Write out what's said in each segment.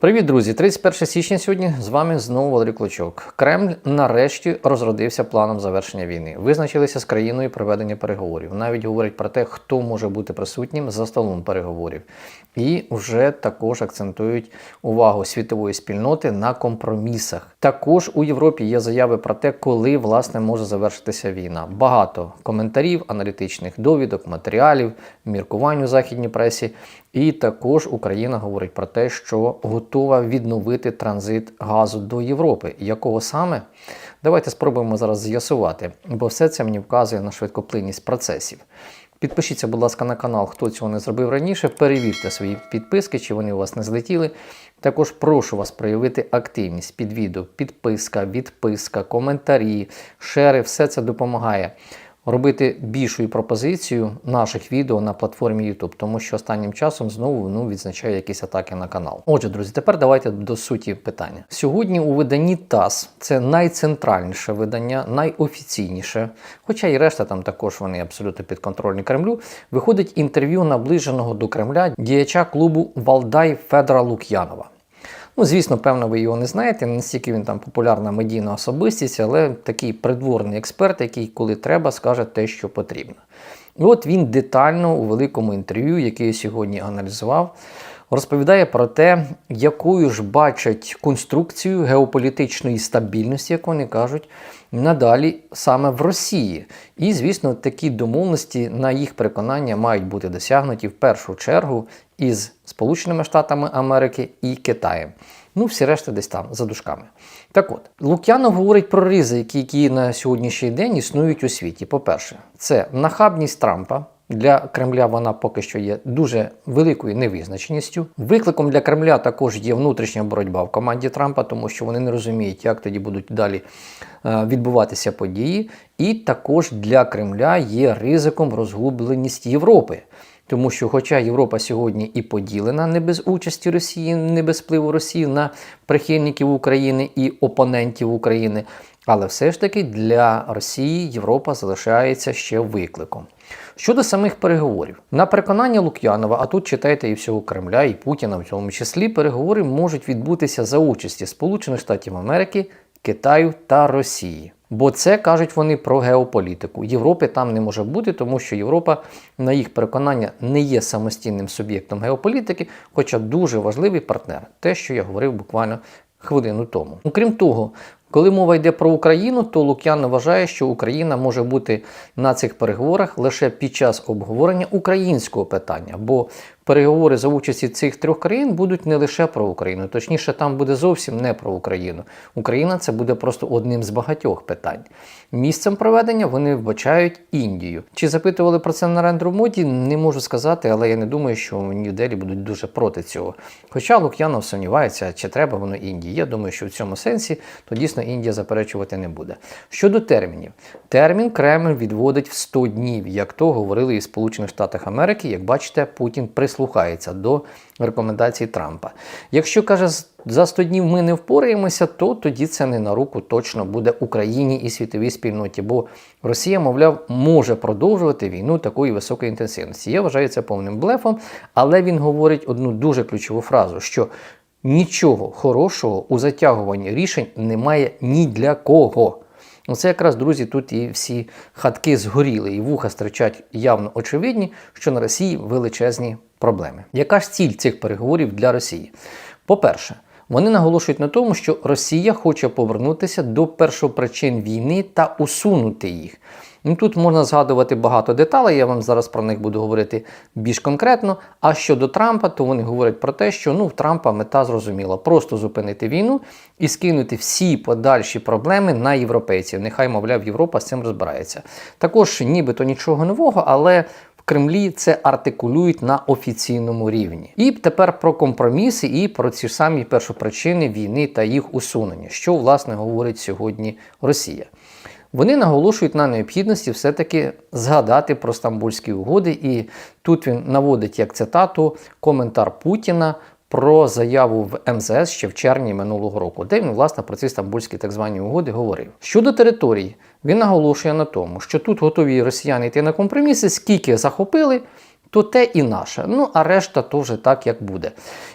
Привіт, друзі! 31 січня сьогодні з вами знову Валерій Клочок. Кремль нарешті розродився планом завершення війни. Визначилися з країною проведення переговорів. Навіть говорять про те, хто може бути присутнім за столом переговорів. І вже також акцентують увагу світової спільноти на компромісах. Також у Європі є заяви про те, коли власне може завершитися війна. Багато коментарів, аналітичних довідок, матеріалів, міркувань у західній пресі. І також Україна говорить про те, що готова відновити транзит газу до Європи. Якого саме? Давайте спробуємо зараз з'ясувати, бо все це мені вказує на швидкоплинність процесів. Підпишіться, будь ласка, на канал, хто цього не зробив раніше. Перевірте свої підписки, чи вони у вас не злетіли. Також прошу вас проявити активність під відео, підписка, відписка, коментарі, шери, все це допомагає робити більшу пропозицію наших відео на платформі YouTube, тому що останнім часом знову ну, відзначає якісь атаки на канал. Отже, друзі, тепер давайте до суті питання. Сьогодні у виданні ТАСС це найцентральніше видання, найофіційніше, хоча і решта там також вони абсолютно підконтрольні Кремлю. Виходить інтерв'ю наближеного до Кремля діяча клубу Валдай Федора Лук'янова. Ну, звісно, певно, ви його не знаєте, не настільки він там популярна медійна особистість, але такий придворний експерт, який, коли треба, скаже те, що потрібно. І от він детально у великому інтерв'ю, яке я сьогодні аналізував, розповідає про те, якою ж бачать конструкцію геополітичної стабільності, як вони кажуть, надалі саме в Росії. І, звісно, такі домовленості, на їх переконання, мають бути досягнуті в першу чергу із Сполученими Штатами Америки і Китаєм. Ну, всі решта десь там за дужками. Так от, Лук'янов говорить про ризики, які на сьогоднішній день існують у світі. По-перше, це нахабність Трампа. Для Кремля вона поки що є дуже великою невизначеністю. Викликом для Кремля також є внутрішня боротьба в команді Трампа, тому що вони не розуміють, як тоді будуть далі е, відбуватися події. І також для Кремля є ризиком розгубленість Європи. Тому що, хоча Європа сьогодні і поділена не без участі Росії, не без впливу Росії на прихильників України і опонентів України, але все ж таки для Росії Європа залишається ще викликом. Щодо самих переговорів, на переконання Лук'янова, а тут читайте і всього Кремля, і Путіна, в цьому числі, переговори можуть відбутися за участі Сполучених Штатів Америки, Китаю та Росії. Бо це кажуть вони про геополітику. Європи там не може бути, тому що Європа, на їх переконання, не є самостійним суб'єктом геополітики, хоча дуже важливий партнер, те, що я говорив буквально хвилину тому. Окрім того, коли мова йде про Україну, то Лук'ян вважає, що Україна може бути на цих переговорах лише під час обговорення українського питання, бо переговори за участі цих трьох країн будуть не лише про Україну, точніше, там буде зовсім не про Україну. Україна це буде просто одним з багатьох питань. Місцем проведення вони вбачають Індію. Чи запитували про це на рендромоді? Не можу сказати, але я не думаю, що в Нью-Делі будуть дуже проти цього. Хоча Лук'янов сумнівається, чи треба воно Індії. Я думаю, що в цьому сенсі то дійсно Індія заперечувати не буде. Щодо термінів, термін Кремль відводить в 100 днів, як то говорили і Сполучених Штатах Америки. Як бачите, Путін прислухається до рекомендацій Трампа. Якщо каже, за 100 днів ми не впораємося, то тоді це не на руку точно буде Україні і світовій спільноті, бо Росія, мовляв, може продовжувати війну такої високої інтенсивності. Я вважаю це повним блефом, але він говорить одну дуже ключову фразу: що нічого хорошого у затягуванні рішень немає ні для кого. Оце якраз, друзі, тут і всі хатки згоріли, і вуха стричать явно очевидні, що на Росії величезні проблеми. Яка ж ціль цих переговорів для Росії? По-перше, вони наголошують на тому, що Росія хоче повернутися до першопричин війни та усунути їх. Ну, Тут можна згадувати багато деталей, я вам зараз про них буду говорити більш конкретно. А щодо Трампа, то вони говорять про те, що ну, в Трампа мета зрозуміла просто зупинити війну і скинути всі подальші проблеми на європейців. Нехай, мовляв, Європа з цим розбирається. Також нібито нічого нового, але Кремлі це артикулюють на офіційному рівні. І тепер про компроміси і про ці ж самі першопричини війни та їх усунення, що власне говорить сьогодні Росія. Вони наголошують на необхідності все-таки згадати про Стамбульські угоди, і тут він наводить як цитату коментар Путіна про заяву в МЗС ще в червні минулого року, де він, власне, про ці стамбульські так звані угоди говорив. Щодо території, він наголошує на тому, що тут готові росіяни йти на компроміси, скільки захопили. То те і наше. Ну а решта то вже так, як буде.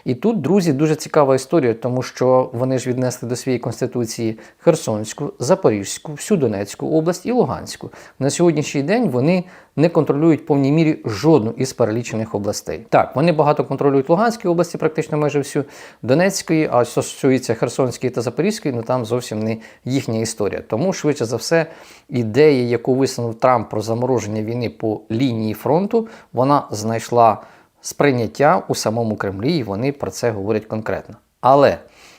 І тут, друзі, дуже цікава історія, тому що вони ж віднесли до своєї конституції Херсонську, Запорізьку, всю Донецьку область і Луганську. На сьогоднішній день вони не контролюють в повній мірі жодну із перелічених областей. Так, вони багато контролюють Луганської області, практично майже всю Донецької, а що стосується Херсонської та Запорізької, ну там зовсім не їхня історія. Тому швидше за все, ідея, яку висунув Трамп про замороження війни по лінії фронту, вона знайшла сприйняття у самому Кремлі, і вони про це говорять конкретно. Але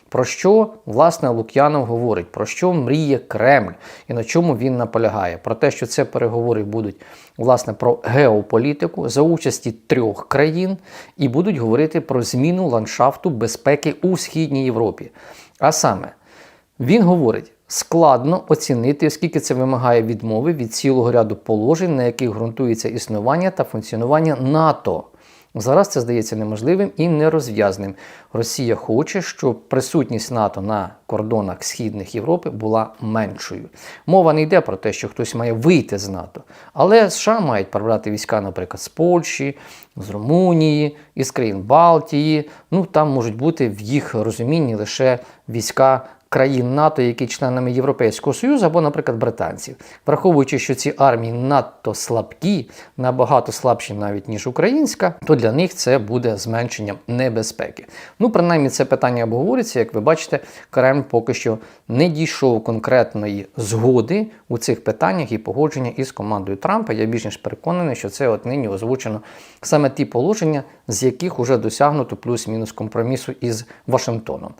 про що власне Лук'янов говорить, про що мріє Кремль і на чому він наполягає? Про те, що це переговори будуть власне про геополітику за участі трьох країн, і будуть говорити про зміну ландшафту безпеки у східній Європі. А саме він говорить. Складно оцінити, оскільки це вимагає відмови від цілого ряду положень, на яких ґрунтується існування та функціонування НАТО. Зараз це здається неможливим і нерозв'язним. Росія хоче, щоб присутність НАТО на кордонах східних Європи була меншою. Мова не йде про те, що хтось має вийти з НАТО, але США мають прибрати війська, наприклад, з Польщі, з Румунії, із країн Балтії. Ну там можуть бути в їх розумінні лише війська країн НАТО, які членами Європейського Союзу, або, наприклад, британців, враховуючи, що ці армії надто слабкі, набагато слабші навіть ніж українська, то для них це буде зменшенням небезпеки. Ну, принаймні, це питання обговорюється. Як ви бачите, Кремль поки що не дійшов конкретної згоди у цих питаннях і погодження із командою Трампа. Я більш ніж переконаний, що це от нині озвучено саме ті положення, з яких вже досягнуто плюс-мінус компромісу із Вашингтоном.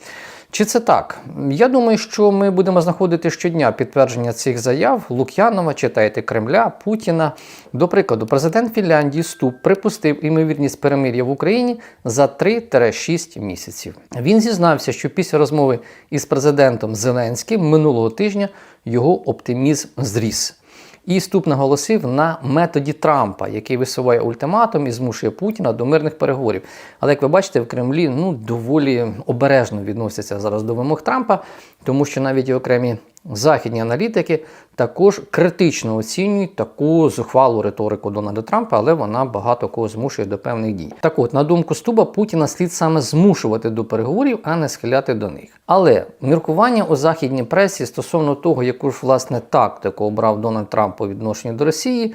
Чи це так? Я думаю, що ми будемо знаходити щодня підтвердження цих заяв Лук'янова, читайте Кремля, Путіна. До прикладу, президент Фінляндії Ступ припустив імовірність перемир'я в Україні за 3-6 місяців. Він зізнався, що після розмови із президентом Зеленським минулого тижня його оптимізм зріс. І Ступ наголосив на методі Трампа, який висуває ультиматум і змушує Путіна до мирних переговорів. Але як ви бачите, в Кремлі ну доволі обережно відносяться зараз до вимог Трампа, тому що навіть і окремі західні аналітики також критично оцінюють таку зухвалу риторику Дональда Трампа, але вона багато кого змушує до певних дій. Так от, на думку Стуба, Путіна слід саме змушувати до переговорів, а не схиляти до них. Але міркування у західній пресі стосовно того, яку ж власне тактику обрав Дональд Трамп по відношенню до Росії.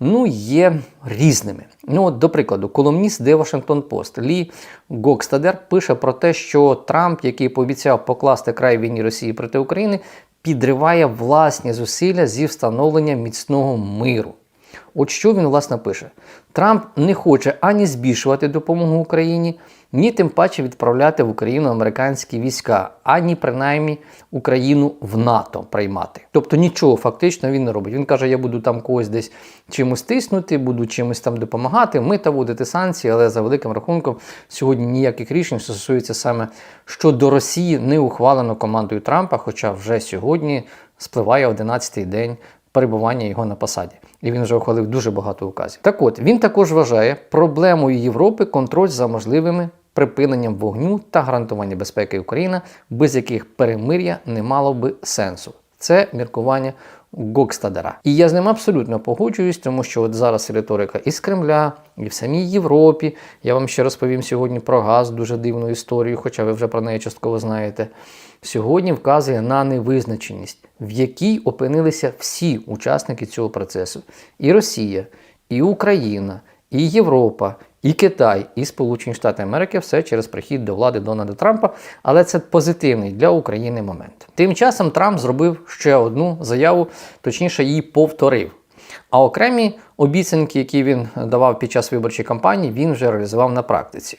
Ну, є різними. Ну, от, до прикладу, колумніст The Washington Post Лі Гокстадер пише про те, що Трамп, який пообіцяв покласти край війні Росії проти України, підриває власні зусилля зі встановлення міцного миру. От що він власне пише: Трамп не хоче ані збільшувати допомогу Україні, ні тим паче відправляти в Україну американські війська, ані принаймні Україну в НАТО приймати. Тобто нічого фактично він не робить. Він каже: я буду там когось десь чимось тиснути, буду чимось там допомагати, мита вводити санкції, але за великим рахунком сьогодні ніяких рішень стосується саме щодо Росії не ухвалено командою Трампа, хоча вже сьогодні спливає 11-й день перебування його на посаді. І він вже ухвалив дуже багато указів. Так от він також вважає проблемою Європи контроль за можливими припиненням вогню та гарантування безпеки України, без яких перемир'я не мало би сенсу. Це міркування Гокстадера. І я з ним абсолютно погоджуюсь, тому що от зараз риторика із Кремля, і в самій Європі. Я вам ще розповім сьогодні про газ, дуже дивну історію, хоча ви вже про неї частково знаєте. Сьогодні вказує на невизначеність, в якій опинилися всі учасники цього процесу: і Росія, і Україна, і Європа, і Китай, і Сполучені Штати Америки все через прихід до влади Дональда Трампа, але це позитивний для України момент. Тим часом Трамп зробив ще одну заяву, точніше, її повторив. А окремі обіцянки, які він давав під час виборчої кампанії, він вже реалізував на практиці.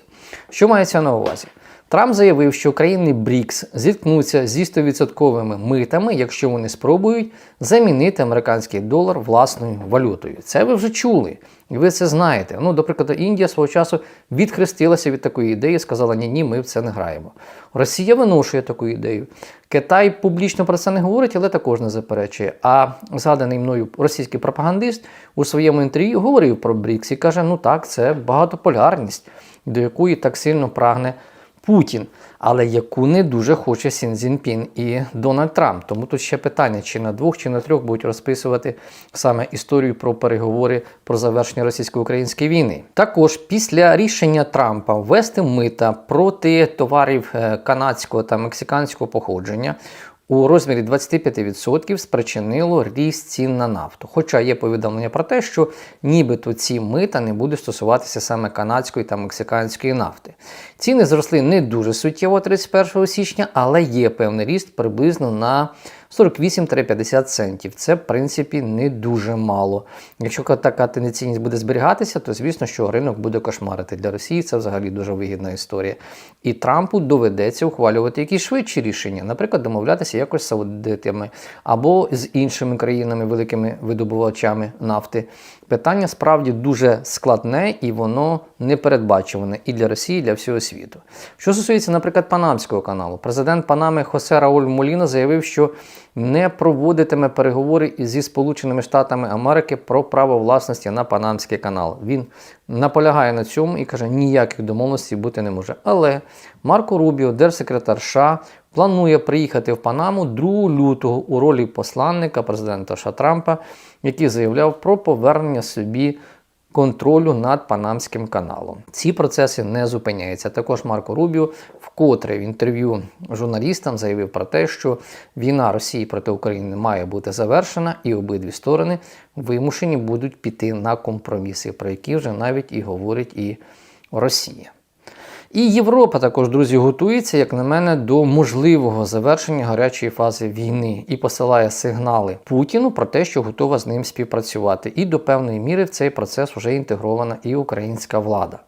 Що мається на увазі? Трамп заявив, що країни БРІКС зіткнуться зі 100% митами, якщо вони спробують замінити американський долар власною валютою. Це ви вже чули, і ви це знаєте. Ну, до прикладу, Індія свого часу відхрестилася від такої ідеї, сказала, ні, ні, ми в це не граємо. Росія виношує таку ідею. Китай публічно про це не говорить, але також не заперечує. А згаданий мною російський пропагандист у своєму інтерв'ю говорив про БРІКС і каже: ну так, це багатополярність, до якої так сильно прагне Путін, але яку не дуже хоче Сін Цзіньпін і Дональд Трамп. Тому тут ще питання, чи на двох, чи на трьох будуть розписувати саме історію про переговори про завершення російсько-української війни. Також після рішення Трампа ввести мита проти товарів е, канадського та мексиканського походження. У розмірі 25% спричинило ріст цін на нафту. Хоча є повідомлення про те, що нібито ці мита не будуть стосуватися саме канадської та мексиканської нафти. Ціни зросли не дуже суттєво 31 січня, але є певний ріст приблизно на 48-50 центів. Це, в принципі, не дуже мало. Якщо така тенденційність буде зберігатися, то звісно, що ринок буде кошмарити. Для Росії це взагалі дуже вигідна історія. І Трампу доведеться ухвалювати якісь швидші рішення, наприклад, домовлятися якось з саудитами або з іншими країнами, великими видобувачами нафти. Питання справді дуже складне і воно непередбачуване і для Росії, і для всього світу. Що стосується, наприклад, Панамського каналу, президент Панами Хосе Рауль Моліно заявив, що не проводитиме переговори зі Сполученими Штатами Америки про право власності на Панамський канал. Він наполягає на цьому і каже, ніяких домовленостей бути не може. Але Марко Рубіо, держсекретар США, планує приїхати в Панаму 2 лютого у ролі посланника президента США Трампа, який заявляв про повернення собі контролю над Панамським каналом. Ці процеси не зупиняються. Також Марко Рубіо вкотре в інтерв'ю журналістам заявив про те, що війна Росії проти України має бути завершена, і обидві сторони вимушені будуть піти на компроміси, про які вже навіть і говорить і Росія. І Європа також, друзі, готується, як на мене, до можливого завершення гарячої фази війни і посилає сигнали Путіну про те, що готова з ним співпрацювати. І до певної міри в цей процес вже інтегрована і українська влада.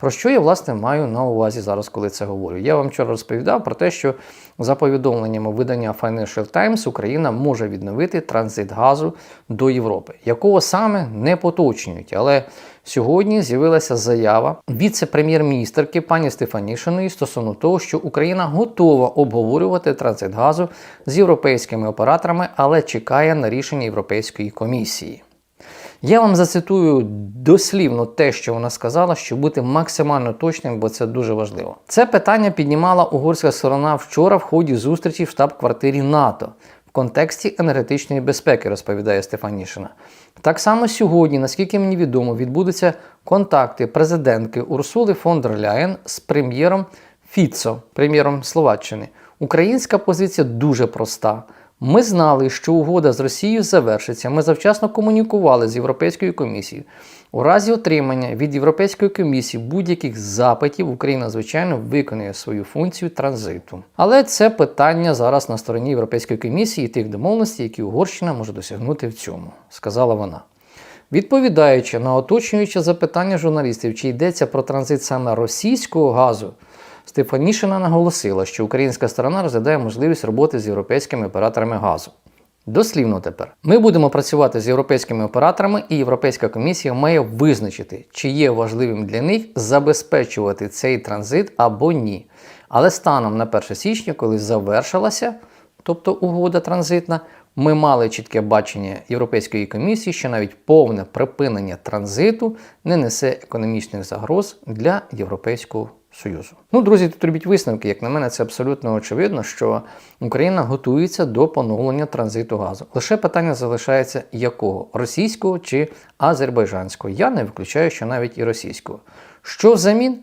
Про що я, власне, маю на увазі зараз, коли це говорю? Я вам вчора розповідав про те, що за повідомленнями видання Financial Times Україна може відновити транзит газу до Європи, якого саме не поточнюють. Але сьогодні з'явилася заява віце-прем'єр-міністерки пані Стефанішиної стосовно того, що Україна готова обговорювати транзит газу з європейськими операторами, але чекає на рішення Європейської комісії. Я вам зацитую дослівно те, що вона сказала, щоб бути максимально точним, бо це дуже важливо. Це питання піднімала угорська сторона вчора в ході зустрічі в штаб-квартирі НАТО в контексті енергетичної безпеки, розповідає Стефанішина. Так само сьогодні, наскільки мені відомо, відбудуться контакти президентки Урсули фон дер Ляєн з прем'єром Фіцо, прем'єром Словаччини. Українська позиція дуже проста. Ми знали, що угода з Росією завершиться. Ми завчасно комунікували з Європейською комісією. У разі отримання від Європейської комісії будь-яких запитів Україна, звичайно, виконує свою функцію транзиту. Але це питання зараз на стороні Європейської комісії і тих домовленостей, які Угорщина може досягнути в цьому, сказала вона. Відповідаючи на оточуюче запитання журналістів, чи йдеться про транзит саме російського газу. Стефанішина наголосила, що українська сторона розглядає можливість роботи з європейськими операторами газу. Дослівно тепер ми будемо працювати з європейськими операторами, і Європейська комісія має визначити, чи є важливим для них забезпечувати цей транзит або ні. Але станом на 1 січня, коли завершилася, тобто угода транзитна, ми мали чітке бачення Європейської комісії, що навіть повне припинення транзиту не несе економічних загроз для Європейського Союзу. Ну, друзі, тут робіть висновки. Як на мене, це абсолютно очевидно, що Україна готується до поновлення транзиту газу. Лише питання залишається якого російського чи азербайджанського. Я не виключаю, що навіть і російського. Що взамін?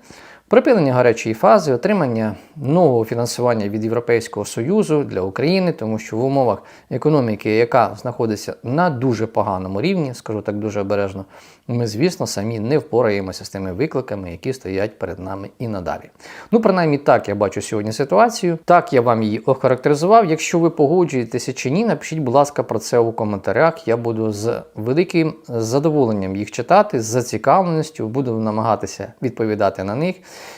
Припинення гарячої фази, отримання нового фінансування від Європейського Союзу для України, тому що в умовах економіки, яка знаходиться на дуже поганому рівні, скажу так дуже обережно, ми, звісно, самі не впораємося з тими викликами, які стоять перед нами і надалі. Ну, принаймні, так я бачу сьогодні ситуацію. Так я вам її охарактеризував. Якщо ви погоджуєтеся чи ні, напишіть, будь ласка, про це у коментарях. Я буду з великим задоволенням їх читати, з зацікавленістю, буду намагатися відповідати на них.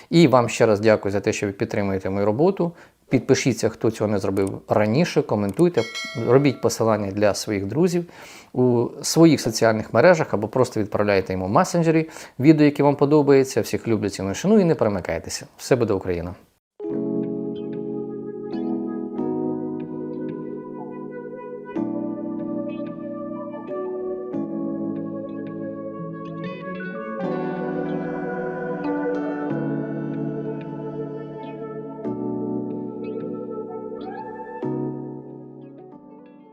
І вам ще раз дякую за те, що ви підтримуєте мою роботу. Підпишіться, хто цього не зробив раніше, коментуйте, робіть посилання для своїх друзів у своїх соціальних мережах або просто відправляйте йому в месенджері відео, які вам подобаються. Всіх люблю, ціную, шану, і не перемикайтеся. Все буде Україна!